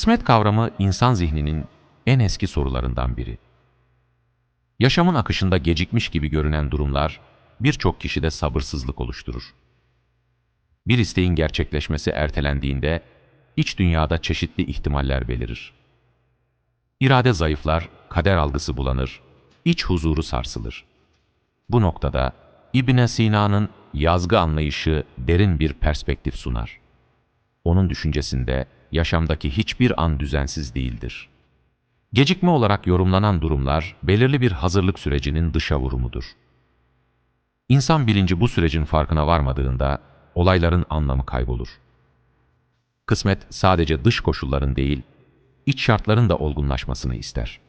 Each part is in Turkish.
Kısmet kavramı insan zihninin en eski sorularından biri. Yaşamın akışında gecikmiş gibi görünen durumlar birçok kişide sabırsızlık oluşturur. Bir isteğin gerçekleşmesi ertelendiğinde iç dünyada çeşitli ihtimaller belirir. İrade zayıflar, kader algısı bulanır, iç huzuru sarsılır. Bu noktada İbn Sina'nın yazgı anlayışı derin bir perspektif sunar. Onun düşüncesinde yaşamdaki hiçbir an düzensiz değildir. Gecikme olarak yorumlanan durumlar belirli bir hazırlık sürecinin dışa vurumudur. İnsan bilinci bu sürecin farkına varmadığında olayların anlamı kaybolur. Kısmet sadece dış koşulların değil, iç şartların da olgunlaşmasını ister.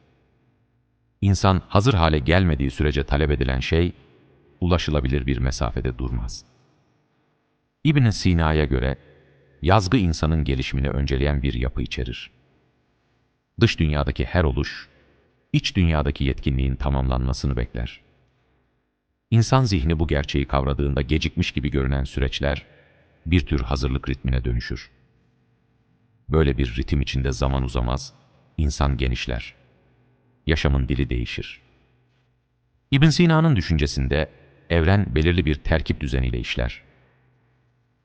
İnsan hazır hale gelmediği sürece talep edilen şey, ulaşılabilir bir mesafede durmaz. İbn Sina'ya göre, yazgı insanın gelişimini önceleyen bir yapı içerir. Dış dünyadaki her oluş, iç dünyadaki yetkinliğin tamamlanmasını bekler. İnsan zihni bu gerçeği kavradığında gecikmiş gibi görünen süreçler, bir tür hazırlık ritmine dönüşür. Böyle bir ritim içinde zaman uzamaz, insan genişler. Yaşamın dili değişir. İbn Sina'nın düşüncesinde evren belirli bir terkip düzeniyle işler.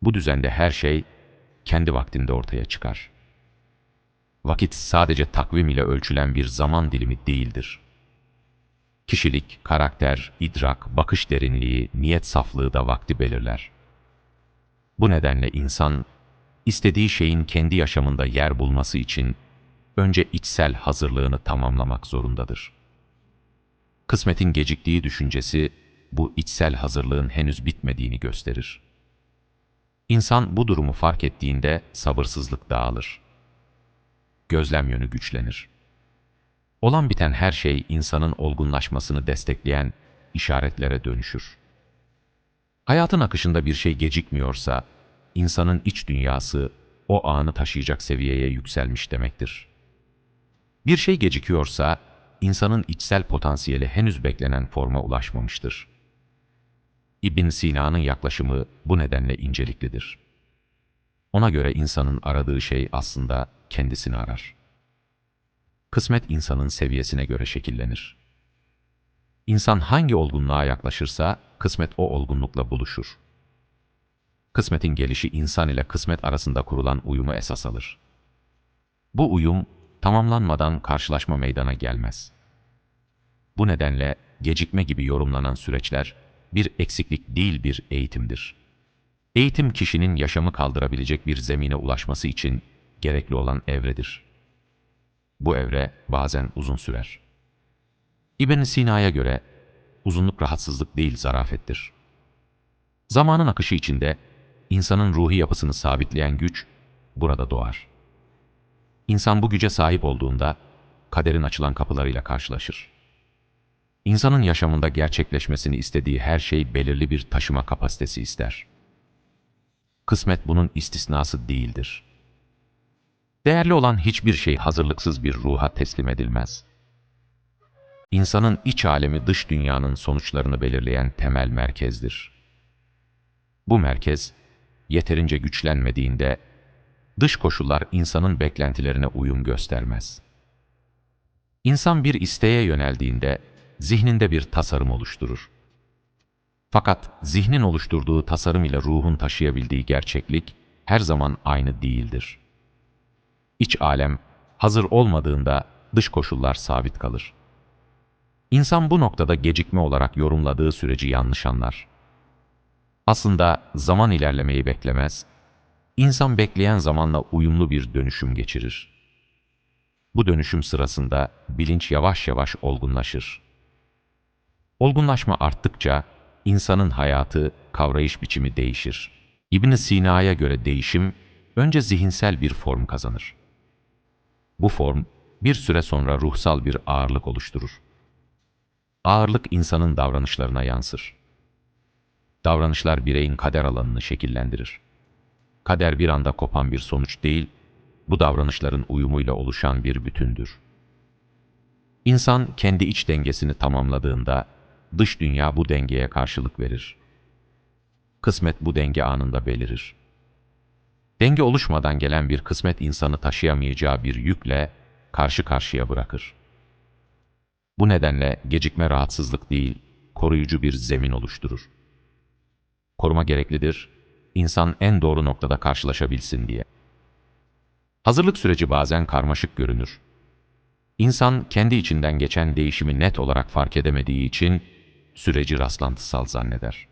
Bu düzende her şey kendi vaktinde ortaya çıkar. Vakit sadece takvim ile ölçülen bir zaman dilimi değildir. Kişilik, karakter, idrak, bakış derinliği, niyet saflığı da vakti belirler. Bu nedenle insan, istediği şeyin kendi yaşamında yer bulması için önce içsel hazırlığını tamamlamak zorundadır. Kısmetin geciktiği düşüncesi, bu içsel hazırlığın henüz bitmediğini gösterir. İnsan bu durumu fark ettiğinde sabırsızlık dağılır. Gözlem yönü güçlenir. Olan biten her şey insanın olgunlaşmasını destekleyen işaretlere dönüşür. Hayatın akışında bir şey gecikmiyorsa, insanın iç dünyası o anı taşıyacak seviyeye yükselmiş demektir. Bir şey gecikiyorsa, insanın içsel potansiyeli henüz beklenen forma ulaşmamıştır. İbn Sina'nın yaklaşımı bu nedenle inceliklidir. Ona göre insanın aradığı şey aslında kendisini arar. Kısmet insanın seviyesine göre şekillenir. İnsan hangi olgunluğa yaklaşırsa kısmet o olgunlukla buluşur. Kısmetin gelişi insan ile kısmet arasında kurulan uyumu esas alır. Bu uyum tamamlanmadan karşılaşma meydana gelmez. Bu nedenle gecikme gibi yorumlanan süreçler bir eksiklik değil bir eğitimdir. Eğitim kişinin yaşamı kaldırabilecek bir zemine ulaşması için gerekli olan evredir. Bu evre bazen uzun sürer. İbn Sina'ya göre uzunluk rahatsızlık değil zarafettir. Zamanın akışı içinde insanın ruhi yapısını sabitleyen güç burada doğar. İnsan bu güce sahip olduğunda kaderin açılan kapılarıyla karşılaşır. İnsanın yaşamında gerçekleşmesini istediği her şey belirli bir taşıma kapasitesi ister. Kısmet bunun istisnası değildir. Değerli olan hiçbir şey hazırlıksız bir ruha teslim edilmez. İnsanın iç alemi dış dünyanın sonuçlarını belirleyen temel merkezdir. Bu merkez, yeterince güçlenmediğinde, dış koşullar insanın beklentilerine uyum göstermez. İnsan bir isteğe yöneldiğinde, zihninde bir tasarım oluşturur. Fakat zihnin oluşturduğu tasarım ile ruhun taşıyabildiği gerçeklik her zaman aynı değildir. İç alem hazır olmadığında dış koşullar sabit kalır. İnsan bu noktada gecikme olarak yorumladığı süreci yanlış anlar. Aslında zaman ilerlemeyi beklemez, insan bekleyen zamanla uyumlu bir dönüşüm geçirir. Bu dönüşüm sırasında bilinç yavaş yavaş olgunlaşır. Olgunlaşma arttıkça insanın hayatı, kavrayış biçimi değişir. ibn Sina'ya göre değişim önce zihinsel bir form kazanır. Bu form bir süre sonra ruhsal bir ağırlık oluşturur. Ağırlık insanın davranışlarına yansır. Davranışlar bireyin kader alanını şekillendirir. Kader bir anda kopan bir sonuç değil, bu davranışların uyumuyla oluşan bir bütündür. İnsan kendi iç dengesini tamamladığında dış dünya bu dengeye karşılık verir. Kısmet bu denge anında belirir. Denge oluşmadan gelen bir kısmet insanı taşıyamayacağı bir yükle karşı karşıya bırakır. Bu nedenle gecikme rahatsızlık değil, koruyucu bir zemin oluşturur. Koruma gereklidir, insan en doğru noktada karşılaşabilsin diye. Hazırlık süreci bazen karmaşık görünür. İnsan kendi içinden geçen değişimi net olarak fark edemediği için süreci rastlantısal zanneder.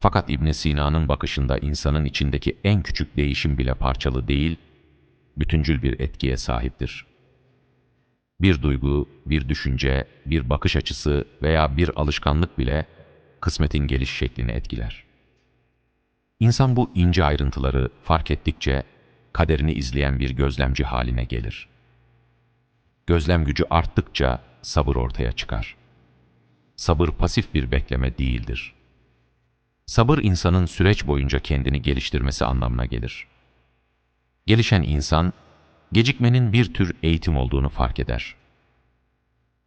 Fakat İbn Sina'nın bakışında insanın içindeki en küçük değişim bile parçalı değil, bütüncül bir etkiye sahiptir. Bir duygu, bir düşünce, bir bakış açısı veya bir alışkanlık bile kısmetin geliş şeklini etkiler. İnsan bu ince ayrıntıları fark ettikçe kaderini izleyen bir gözlemci haline gelir. Gözlem gücü arttıkça sabır ortaya çıkar. Sabır pasif bir bekleme değildir. Sabır insanın süreç boyunca kendini geliştirmesi anlamına gelir. Gelişen insan, gecikmenin bir tür eğitim olduğunu fark eder.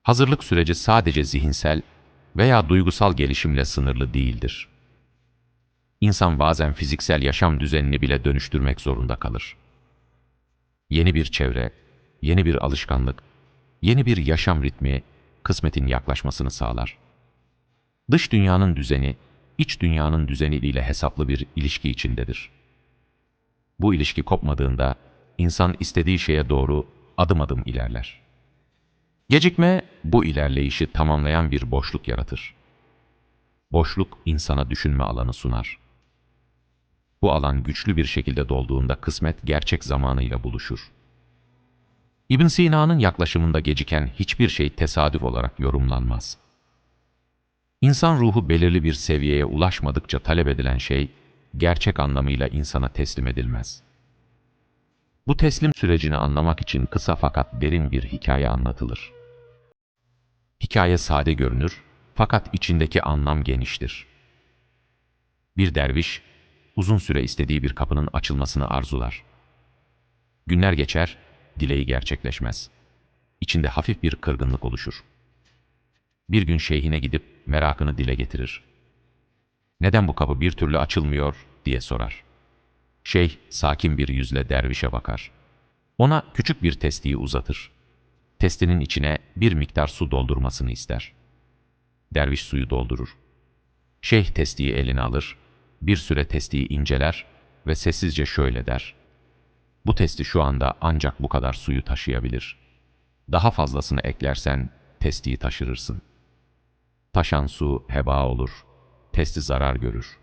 Hazırlık süreci sadece zihinsel veya duygusal gelişimle sınırlı değildir. İnsan bazen fiziksel yaşam düzenini bile dönüştürmek zorunda kalır. Yeni bir çevre, yeni bir alışkanlık, yeni bir yaşam ritmi kısmetin yaklaşmasını sağlar. Dış dünyanın düzeni, iç dünyanın düzeniyle hesaplı bir ilişki içindedir. Bu ilişki kopmadığında insan istediği şeye doğru adım adım ilerler. Gecikme bu ilerleyişi tamamlayan bir boşluk yaratır. Boşluk insana düşünme alanı sunar. Bu alan güçlü bir şekilde dolduğunda kısmet gerçek zamanıyla buluşur. İbn Sina'nın yaklaşımında geciken hiçbir şey tesadüf olarak yorumlanmaz. İnsan ruhu belirli bir seviyeye ulaşmadıkça talep edilen şey, gerçek anlamıyla insana teslim edilmez. Bu teslim sürecini anlamak için kısa fakat derin bir hikaye anlatılır. Hikaye sade görünür fakat içindeki anlam geniştir. Bir derviş, uzun süre istediği bir kapının açılmasını arzular. Günler geçer, dileği gerçekleşmez. İçinde hafif bir kırgınlık oluşur. Bir gün şeyhine gidip merakını dile getirir. Neden bu kapı bir türlü açılmıyor diye sorar. Şeyh sakin bir yüzle dervişe bakar. Ona küçük bir testiyi uzatır. Testinin içine bir miktar su doldurmasını ister. Derviş suyu doldurur. Şeyh testiyi eline alır, bir süre testiyi inceler ve sessizce şöyle der. Bu testi şu anda ancak bu kadar suyu taşıyabilir. Daha fazlasını eklersen testiyi taşırırsın. Taşan su heba olur, testi zarar görür.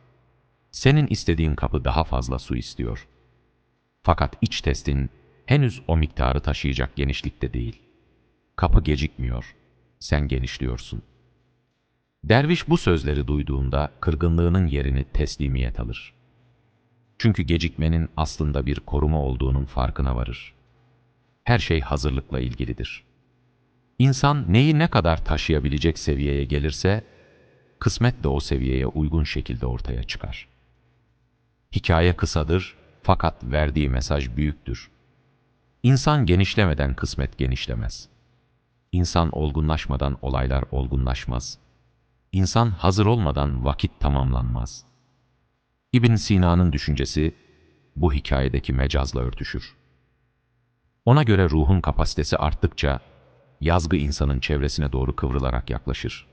Senin istediğin kapı daha fazla su istiyor. Fakat iç testin henüz o miktarı taşıyacak genişlikte değil. Kapı gecikmiyor, sen genişliyorsun. Derviş bu sözleri duyduğunda kırgınlığının yerini teslimiyet alır. Çünkü gecikmenin aslında bir koruma olduğunun farkına varır. Her şey hazırlıkla ilgilidir. İnsan neyi ne kadar taşıyabilecek seviyeye gelirse, kısmet de o seviyeye uygun şekilde ortaya çıkar. Hikaye kısadır fakat verdiği mesaj büyüktür. İnsan genişlemeden kısmet genişlemez. İnsan olgunlaşmadan olaylar olgunlaşmaz. İnsan hazır olmadan vakit tamamlanmaz. İbn Sina'nın düşüncesi bu hikayedeki mecazla örtüşür. Ona göre ruhun kapasitesi arttıkça yazgı insanın çevresine doğru kıvrılarak yaklaşır.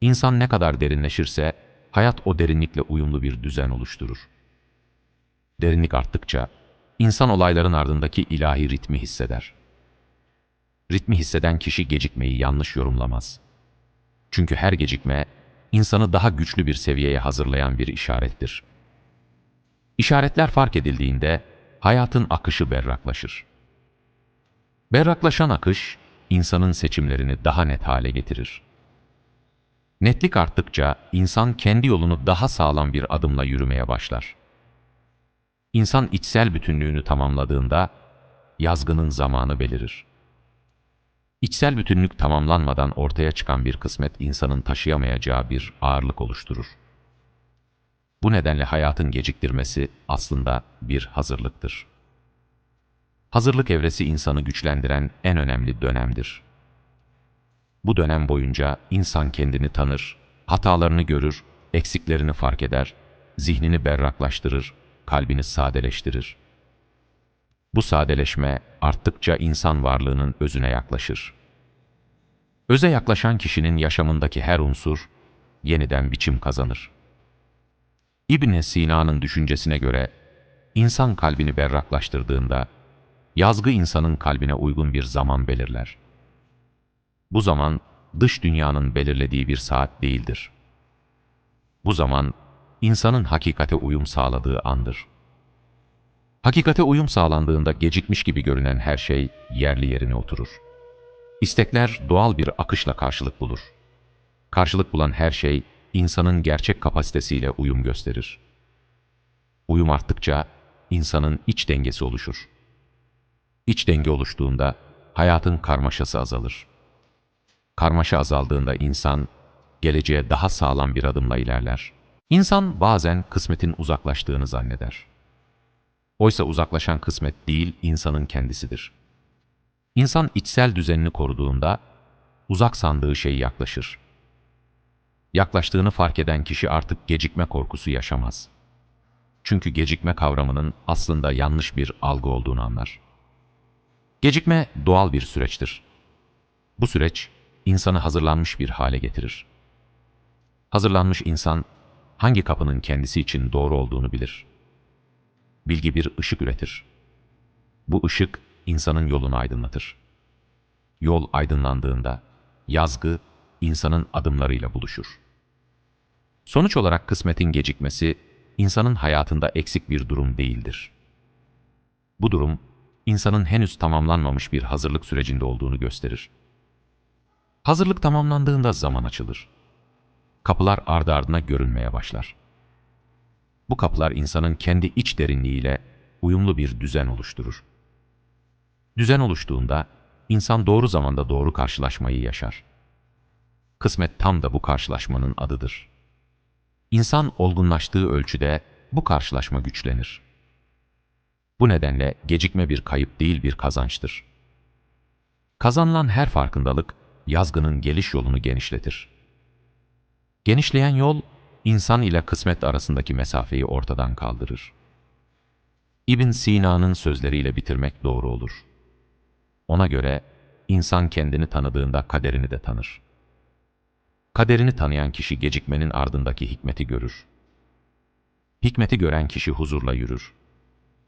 İnsan ne kadar derinleşirse hayat o derinlikle uyumlu bir düzen oluşturur. Derinlik arttıkça insan olayların ardındaki ilahi ritmi hisseder. Ritmi hisseden kişi gecikmeyi yanlış yorumlamaz. Çünkü her gecikme insanı daha güçlü bir seviyeye hazırlayan bir işarettir. İşaretler fark edildiğinde hayatın akışı berraklaşır. Berraklaşan akış, insanın seçimlerini daha net hale getirir. Netlik arttıkça insan kendi yolunu daha sağlam bir adımla yürümeye başlar. İnsan içsel bütünlüğünü tamamladığında yazgının zamanı belirir. İçsel bütünlük tamamlanmadan ortaya çıkan bir kısmet insanın taşıyamayacağı bir ağırlık oluşturur. Bu nedenle hayatın geciktirmesi aslında bir hazırlıktır. Hazırlık evresi insanı güçlendiren en önemli dönemdir. Bu dönem boyunca insan kendini tanır, hatalarını görür, eksiklerini fark eder, zihnini berraklaştırır, kalbini sadeleştirir. Bu sadeleşme arttıkça insan varlığının özüne yaklaşır. Öze yaklaşan kişinin yaşamındaki her unsur yeniden biçim kazanır. İbn Sina'nın düşüncesine göre insan kalbini berraklaştırdığında yazgı insanın kalbine uygun bir zaman belirler. Bu zaman dış dünyanın belirlediği bir saat değildir. Bu zaman insanın hakikate uyum sağladığı andır. Hakikate uyum sağlandığında gecikmiş gibi görünen her şey yerli yerine oturur. İstekler doğal bir akışla karşılık bulur. Karşılık bulan her şey insanın gerçek kapasitesiyle uyum gösterir. Uyum arttıkça insanın iç dengesi oluşur. İç denge oluştuğunda hayatın karmaşası azalır. Karmaşa azaldığında insan geleceğe daha sağlam bir adımla ilerler. İnsan bazen kısmetin uzaklaştığını zanneder. Oysa uzaklaşan kısmet değil, insanın kendisidir. İnsan içsel düzenini koruduğunda uzak sandığı şey yaklaşır. Yaklaştığını fark eden kişi artık gecikme korkusu yaşamaz. Çünkü gecikme kavramının aslında yanlış bir algı olduğunu anlar. Gecikme doğal bir süreçtir. Bu süreç insanı hazırlanmış bir hale getirir. Hazırlanmış insan hangi kapının kendisi için doğru olduğunu bilir. Bilgi bir ışık üretir. Bu ışık insanın yolunu aydınlatır. Yol aydınlandığında yazgı insanın adımlarıyla buluşur. Sonuç olarak kısmetin gecikmesi insanın hayatında eksik bir durum değildir. Bu durum insanın henüz tamamlanmamış bir hazırlık sürecinde olduğunu gösterir. Hazırlık tamamlandığında zaman açılır. Kapılar ardı ardına görünmeye başlar. Bu kapılar insanın kendi iç derinliğiyle uyumlu bir düzen oluşturur. Düzen oluştuğunda insan doğru zamanda doğru karşılaşmayı yaşar. Kısmet tam da bu karşılaşmanın adıdır. İnsan olgunlaştığı ölçüde bu karşılaşma güçlenir. Bu nedenle gecikme bir kayıp değil bir kazançtır. Kazanılan her farkındalık yazgının geliş yolunu genişletir. Genişleyen yol, insan ile kısmet arasındaki mesafeyi ortadan kaldırır. İbn Sina'nın sözleriyle bitirmek doğru olur. Ona göre insan kendini tanıdığında kaderini de tanır. Kaderini tanıyan kişi gecikmenin ardındaki hikmeti görür. Hikmeti gören kişi huzurla yürür.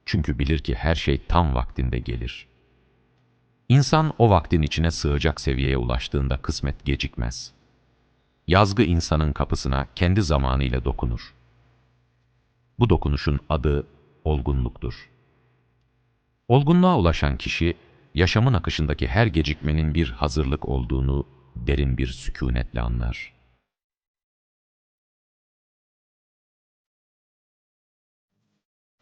Çünkü bilir ki her şey tam vaktinde gelir. İnsan o vaktin içine sığacak seviyeye ulaştığında kısmet gecikmez. Yazgı insanın kapısına kendi zamanıyla dokunur. Bu dokunuşun adı olgunluktur. Olgunluğa ulaşan kişi, yaşamın akışındaki her gecikmenin bir hazırlık olduğunu derin bir sükunetle anlar.